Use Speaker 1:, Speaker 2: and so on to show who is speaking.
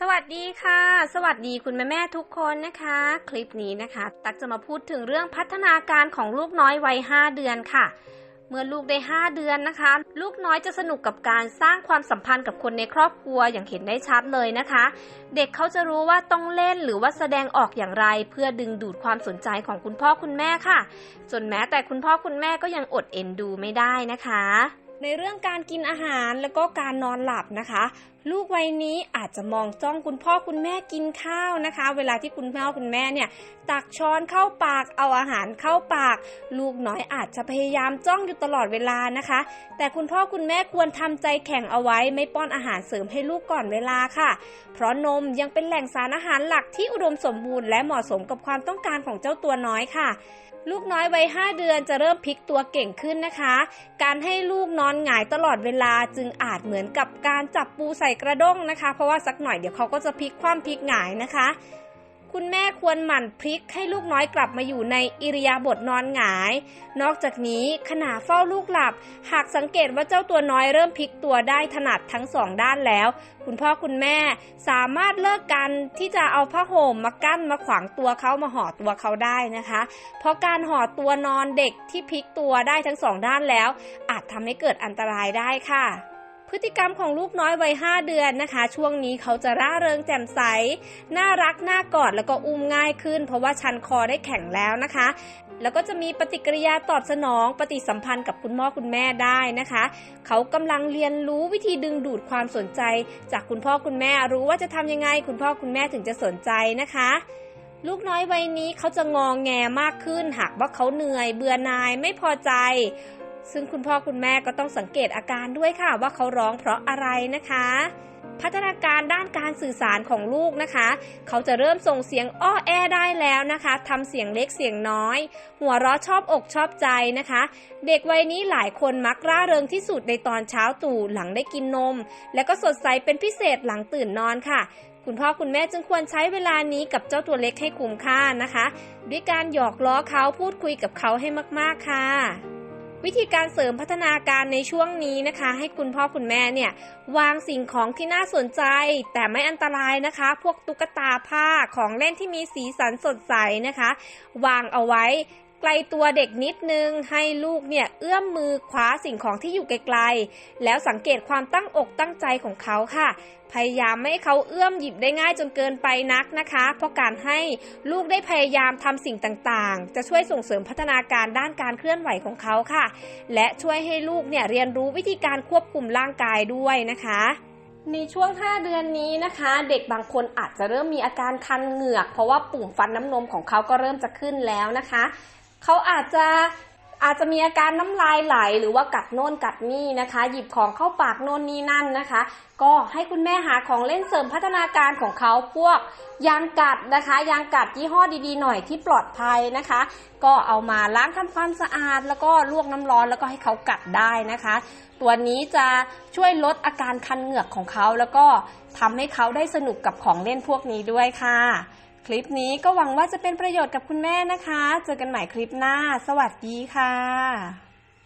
Speaker 1: สวัสดีค่ะ สวัสดีคุณแม่แม่ทุกคนนะคะ คลิปนี้นะคะ ตักจะมาพูดถึงเรื่องพัฒนาการของลูกน้อยวัย 5 เดือนค่ะ เมื่อลูกได้ 5 เดือนนะคะ ลูกน้อยจะสนุกกับการสร้างความสัมพันธ์กับคนในครอบครัวอย่างเห็นได้ชัดเลยนะคะ เด็กเขาจะรู้ว่าต้องเล่นหรือว่าแสดงออกอย่างไร เพื่อดึงดูดความสนใจของคุณพ่อคุณแม่ค่ะ จนแม้แต่คุณพ่อคุณแม่ก็ยังอดเอ็นดูไม่ได้นะคะในเรื่องการกินอาหารแล้วก็การนอนหลับนะคะ ลูกวัยนี้อาจจะมองจ้องคุณพ่อคุณแม่กินข้าวนะคะ เวลาที่คุณพ่อคุณแม่เนี่ยตักช้อนเข้าปากเอาอาหารเข้าปาก ลูกน้อยอาจจะพยายามจ้องอยู่ตลอดเวลานะคะ แต่คุณพ่อคุณแม่ควรทำใจแข็งเอาไว้ไม่ป้อนอาหารเสริมให้ลูกก่อนเวลาค่ะ เพราะนมยังเป็นแหล่งสารอาหารหลักที่อุดมสมบูรณ์และเหมาะสมกับความต้องการของเจ้าตัวน้อยค่ะลูกน้อยวัย5เดือนจะเริ่มพลิกตัวเก่งขึ้นนะคะ การให้ลูกนอนหงายตลอดเวลาจึงอาจเหมือนกับการจับปูใส่กระด้งนะคะ เพราะว่าสักหน่อยเดี๋ยวเขาก็จะพลิกคว่ำพลิกหงายนะคะ คุณแม่ควรหมั่นพลิกให้ลูกน้อยกลับมาอยู่ในอิริยาบถนอนหงาย นอกจากนี้ขณะเฝ้าลูกหลับ หากสังเกตว่าเจ้าตัวน้อยเริ่มพลิกตัวได้ถนัดทั้งสองด้านแล้ว คุณพ่อคุณแม่สามารถเลิกกันที่จะเอาผ้าห่มมากั้นมาขวางตัวเขามาห่อตัวเขาได้นะคะ เพราะการห่อตัวนอนเด็กที่พลิกตัวได้ทั้งสองด้านแล้ว อาจทำให้เกิดอันตรายได้ค่ะ พฤติกรรมของลูกน้อยวัย 5 เดือนนะคะ ช่วงนี้เขาจะร่าเริงแจ่มใส น่ารักน่ากอดแล้วก็อุ้มง่ายขึ้น เพราะว่าชันคอได้แข็งแล้วนะคะ แล้วก็จะมีปฏิกิริยาตอบสนอง ปฏิสัมพันธ์กับคุณพ่อคุณแม่ได้นะคะ เขากำลังเรียนรู้วิธีดึงดูดความสนใจ จากคุณพ่อคุณแม่รู้ว่าจะทำยังไง คุณพ่อคุณแม่ถึงจะสนใจนะคะลูกน้อยวัยนี้เขาจะงองแงมากขึ้น หากว่าเขาเหนื่อย เบื่อหน่ายไม่พอใจ ซึ่งคุณพ่อคุณแม่ก็ต้องสังเกตอาการด้วยค่ะ ว่าเขาร้องเพราะอะไรนะคะ พัฒนาการด้านการสื่อสารของลูกนะคะ เขาจะเริ่มส่งเสียงอ้อแอได้แล้วนะคะทำเสียงเล็กเสียงน้อย หัวเราะชอบอกชอบใจนะคะ เด็กวัยนี้หลายคนมักร่าเริงที่สุดในตอนเช้าตู่หลังได้กินนม และก็สดใสเป็นพิเศษหลังตื่นนอนค่ะคุณพ่อคุณแม่จึงควรใช้เวลานี้กับเจ้าตัวเล็กให้คุ้มค่านะคะ ด้วยการหยอกล้อเขาพูดคุยกับเขาให้มาก ๆ ค่ะ วิธีการเสริมพัฒนาการในช่วงนี้นะคะ ให้คุณพ่อคุณแม่เนี่ยวางสิ่งของที่น่าสนใจ แต่ไม่อันตรายนะคะ พวกตุ๊กตาผ้าของเล่นที่มีสีสันสดใสนะคะ วางเอาไว้ กลตัวเด็กนิดนึง ให้ลูกเนี่ยเอื้อมมือคว้าสิ่งของที่อยู่ไกลๆ แล้วสังเกตความตั้งอกตั้งใจของเขาค่ะ พยายามไม่ให้เขาเอื้อมหยิบได้ง่ายจนเกินไปนักนะคะ เพราะการให้ลูกได้พยายามทำสิ่งต่างๆ จะช่วยส่งเสริมพัฒนาการด้านการเคลื่อนไหวของเขาค่ะ และช่วยให้ลูกเนี่ยเรียนรู้วิธีการควบคุมร่างกายด้วยนะคะในช่วง 5 เดือนนี้นะคะ เด็กบางคนอาจจะเริ่มมีอาการคันเหงือก เพราะว่าปุ่มฟันน้ำนมของเขาก็เริ่มจะขึ้นแล้วนะคะ เขาอาจจะอาจจะมีอาการน้ำลายไหลหรือว่ากัดโน่นกัดนี่นะคะ หยิบของเข้าปากโน่นนี่นั่นนะคะ ก็ให้คุณแม่หาของเล่นเสริมพัฒนาการของเขาพวกยางกัดนะคะ ยางกัดยี่ห้อดีๆหน่อยที่ปลอดภัยนะคะ ก็เอามาล้างทำความสะอาด แล้วก็ลวกน้ำร้อนแล้วก็ให้เขากัดได้นะคะ ตัวนี้จะช่วยลดอาการคันเหงือกของเขา แล้วก็ทำให้เขาได้สนุกกับของเล่นพวกนี้ด้วยค่ะ คลิปนี้ก็หวังว่าจะเป็นประโยชน์กับคุณแม่นะคะ เจอกันใหม่คลิปหน้า สวัสดีค่ะ